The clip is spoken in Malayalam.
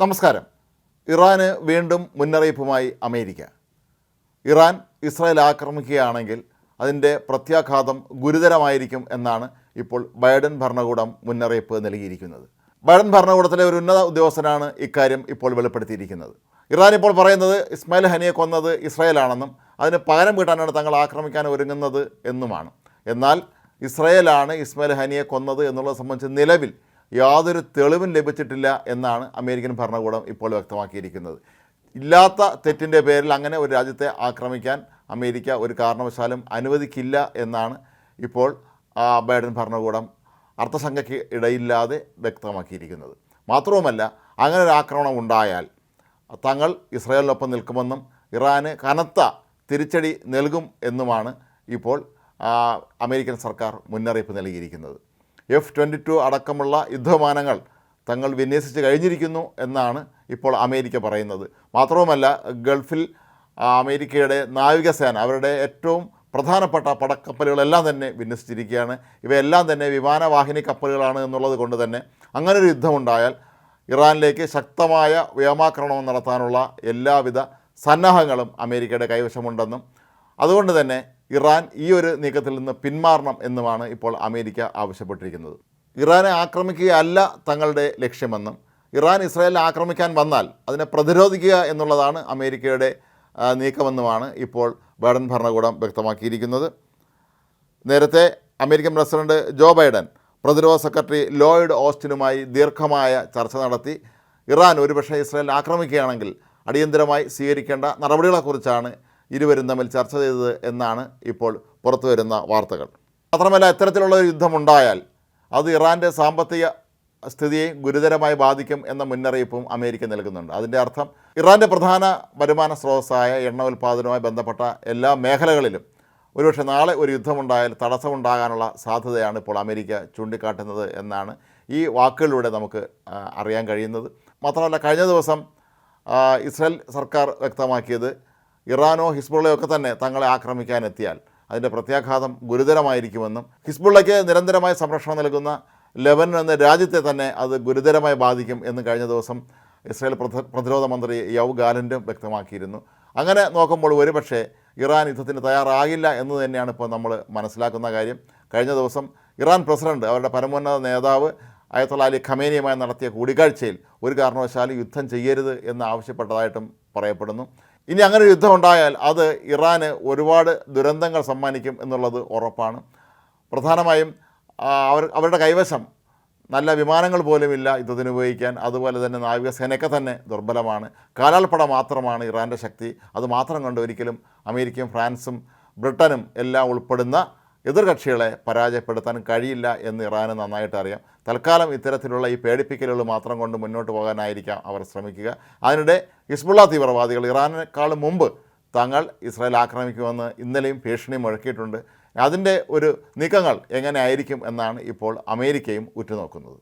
നമസ്കാരം. ഇറാന് വീണ്ടും മുന്നറിയിപ്പുമായി അമേരിക്ക. ഇറാൻ ഇസ്രായേൽ ആക്രമിക്കുകയാണെങ്കിൽ അതിന്റെ പ്രത്യാഘാതം ഗുരുതരമായിരിക്കും എന്നാണ് ഇപ്പോൾ ബൈഡൻ ഭരണകൂടം മുന്നറിയിപ്പ് നൽകിയിരിക്കുന്നത്. ബൈഡൻ ഭരണകൂടത്തിലെ ഒരു ഉന്നത ഉദ്യോഗസ്ഥനാണ് ഇക്കാര്യം ഇപ്പോൾ വെളിപ്പെടുത്തിയിരിക്കുന്നത്. ഇറാൻ ഇപ്പോൾ പറയുന്നത് ഇസ്മായിൽ ഹനിയെ കൊന്നത് ഇസ്രായേലാണെന്നും അതിന് പകരം വീട്ടാനാണ് തങ്ങൾ ആക്രമിക്കാൻ ഒരുങ്ങുന്നത് എന്നുമാണ്. എന്നാൽ ഇസ്രായേലാണ് ഇസ്മായിൽ ഹനിയെ കൊന്നത് എന്നുള്ളത് സംബന്ധിച്ച് നിലവിൽ യാതൊരു തെളിവും ലഭിച്ചിട്ടില്ല എന്നാണ് അമേരിക്കൻ ഭരണകൂടം ഇപ്പോൾ വ്യക്തമാക്കിയിരിക്കുന്നത്. ഇല്ലാത്ത തെറ്റിന്റെ പേരിൽ അങ്ങനെ ഒരു രാജ്യത്തെ ആക്രമിക്കാൻ അമേരിക്ക ഒരു കാരണവശാലും അനുവദിക്കില്ല എന്നാണ് ഇപ്പോൾ ബൈഡൻ ഭരണകൂടം അർത്ഥസംഖ്യയ്ക്ക് ഇടയില്ലാതെ വ്യക്തമാക്കിയിരിക്കുന്നത്. മാത്രവുമല്ല അങ്ങനെ ഒരു ആക്രമണം ഉണ്ടായാൽ തങ്ങൾ ഇസ്രായേലിനൊപ്പം നിൽക്കുമെന്നും ഇറാന് കനത്ത തിരിച്ചടി നൽകും എന്നുമാണ് ഇപ്പോൾ അമേരിക്കൻ സർക്കാർ മുന്നറിയിപ്പ് നൽകിയിരിക്കുന്നത്. എഫ് ട്വന്റി ടു അടക്കമുള്ള യുദ്ധമാനങ്ങൾ തങ്ങൾ വിന്യസിച്ച് കഴിഞ്ഞിരിക്കുന്നു എന്നാണ് ഇപ്പോൾ അമേരിക്ക പറയുന്നത്. മാത്രവുമല്ല ഗൾഫിൽ അമേരിക്കയുടെ നാവികസേന അവരുടെ ഏറ്റവും പ്രധാനപ്പെട്ട പടക്കപ്പലുകളെല്ലാം തന്നെ വിന്യസിച്ചിരിക്കുകയാണ്. ഇവയെല്ലാം തന്നെ വിമാനവാഹിനി കപ്പലുകളാണ് എന്നുള്ളത് കൊണ്ട് തന്നെ അങ്ങനെ ഒരു യുദ്ധമുണ്ടായാൽ ഇറാനിലേക്ക് ശക്തമായ വ്യോമാക്രമണം നടത്താനുള്ള എല്ലാവിധ സന്നാഹങ്ങളും അമേരിക്കയുടെ കൈവശമുണ്ടെന്നും അതുകൊണ്ട് തന്നെ ഇറാൻ ഈ ഒരു നീക്കത്തിൽ നിന്ന് പിന്മാറണം എന്നുമാണ് ഇപ്പോൾ അമേരിക്ക ആവശ്യപ്പെട്ടിരിക്കുന്നത്. ഇറാനെ ആക്രമിക്കുകയല്ല തങ്ങളുടെ ലക്ഷ്യമെന്നും ഇറാൻ ഇസ്രായേൽ ആക്രമിക്കാൻ വന്നാൽ അതിനെ പ്രതിരോധിക്കുക എന്നുള്ളതാണ് അമേരിക്കയുടെ നീക്കമെന്നുമാണ് ഇപ്പോൾ ബൈഡൻ ഭരണകൂടം വ്യക്തമാക്കിയിരിക്കുന്നത്. നേരത്തെ അമേരിക്കൻ പ്രസിഡന്റ് ജോ ബൈഡൻ പ്രതിരോധ സെക്രട്ടറി ലോയിഡ് ഓസ്റ്റിനുമായി ദീർഘമായ ചർച്ച നടത്തി ഇറാൻ ഒരുപക്ഷെ ഇസ്രായേൽ ആക്രമിക്കുകയാണെങ്കിൽ അടിയന്തരമായി സ്വീകരിക്കേണ്ട നടപടികളെക്കുറിച്ചാണ് ഇരുവരും തമ്മിൽ ചർച്ച ചെയ്തത് എന്നാണ് ഇപ്പോൾ പുറത്തു വരുന്ന വാർത്തകൾ. മാത്രമല്ല ഇത്തരത്തിലുള്ള ഒരു യുദ്ധമുണ്ടായാൽ അത് ഇറാന്റെ സാമ്പത്തിക സ്ഥിതിയെ ഗുരുതരമായി ബാധിക്കും എന്ന മുന്നറിയിപ്പും അമേരിക്ക നൽകുന്നുണ്ട്. അതിന്റെ അർത്ഥം ഇറാന്റെ പ്രധാന വരുമാന സ്രോതസ്സായ എണ്ണ ഉൽപ്പാദനവുമായി ബന്ധപ്പെട്ട എല്ലാ മേഖലകളിലും ഒരുപക്ഷെ നാളെ ഒരു യുദ്ധമുണ്ടായാൽ തടസ്സമുണ്ടാകാനുള്ള സാധ്യതയാണ് ഇപ്പോൾ അമേരിക്ക ചൂണ്ടിക്കാട്ടുന്നത് എന്നാണ് ഈ വാക്കുകളിലൂടെ നമുക്ക് അറിയാൻ കഴിയുന്നത്. മാത്രമല്ല കഴിഞ്ഞ ദിവസം ഇസ്രായേൽ സർക്കാർ വ്യക്തമാക്കിയത് ഇറാനോ ഹിസ്ബുള്ളയോ ഒക്കെ തന്നെ തങ്ങളെ ആക്രമിക്കാനെത്തിയാൽ അതിന്റെ പ്രത്യാഘാതം ഗുരുതരമായിരിക്കുമെന്നും ഹിസ്ബുള്ളയ്ക്ക് നിരന്തരമായ സംരക്ഷണം നൽകുന്ന ലെബനൻ എന്ന രാജ്യത്തെ തന്നെ അത് ഗുരുതരമായി ബാധിക്കും എന്ന് കഴിഞ്ഞ ദിവസം ഇസ്രായേൽ പ്രതിരോധ മന്ത്രി യവ് ഗാലന്റും വ്യക്തമാക്കിയിരുന്നു. അങ്ങനെ നോക്കുമ്പോൾ ഒരുപക്ഷേ ഇറാൻ യുദ്ധത്തിന് തയ്യാറാകില്ല എന്ന് തന്നെയാണ് ഇപ്പോൾ നമ്മൾ മനസ്സിലാക്കുന്ന കാര്യം. കഴിഞ്ഞ ദിവസം ഇറാൻ പ്രസിഡന്റ് അവരുടെ പരമോന്നത നേതാവ് അയത്തുള്ള അലി ഖമേനിയുമായി നടത്തിയ കൂടിക്കാഴ്ചയിൽ ഒരു കാരണവശാലും യുദ്ധം ചെയ്യരുത് എന്ന് ആവശ്യപ്പെട്ടതായിട്ടും പറയപ്പെടുന്നു. ഇനി അങ്ങനെ യുദ്ധം ഉണ്ടായാൽ അത് ഇറാന് ഒരുപാട് ദുരന്തങ്ങൾ സമ്മാനിക്കും എന്നുള്ളത് ഉറപ്പാണ്. പ്രധാനമായും അവർ അവരുടെ കൈവശം നല്ല വിമാനങ്ങൾ പോലുമില്ല യുദ്ധത്തിന് ഉപയോഗിക്കാൻ. അതുപോലെ തന്നെ നാവികസേനയൊക്കെ തന്നെ ദുർബലമാണ്. കാലാൾപ്പട മാത്രമാണ് ഇറാന്റെ ശക്തി. അത് മാത്രം കൊണ്ട് ഒരിക്കലും അമേരിക്കയും ഫ്രാൻസും ബ്രിട്ടനും എല്ലാം ഉൾപ്പെടുന്ന എതിർകക്ഷികളെ പരാജയപ്പെടുത്താൻ കഴിയില്ല എന്ന് ഇറാന് നന്നായിട്ട് അറിയാം. തൽക്കാലം ഇത്തരത്തിലുള്ള ഈ പേടിപ്പിക്കലുകൾ മാത്രം കൊണ്ട് മുന്നോട്ട് പോകാനായിരിക്കാം അവർ ശ്രമിക്കുക. അതിനിടെ ഹിസ്ബുള്ള തീവ്രവാദികൾ ഇറാനേക്കാളും മുമ്പ് തങ്ങൾ ഇസ്രായേൽ ആക്രമിക്കുമെന്ന് ഇന്നലെയും ഭീഷണി മുഴക്കിയിട്ടുണ്ട്. അതിന്റെ ഒരു നീക്കങ്ങൾ എങ്ങനെയായിരിക്കും എന്നാണ് ഇപ്പോൾ അമേരിക്കയും ഉറ്റുനോക്കുന്നത്.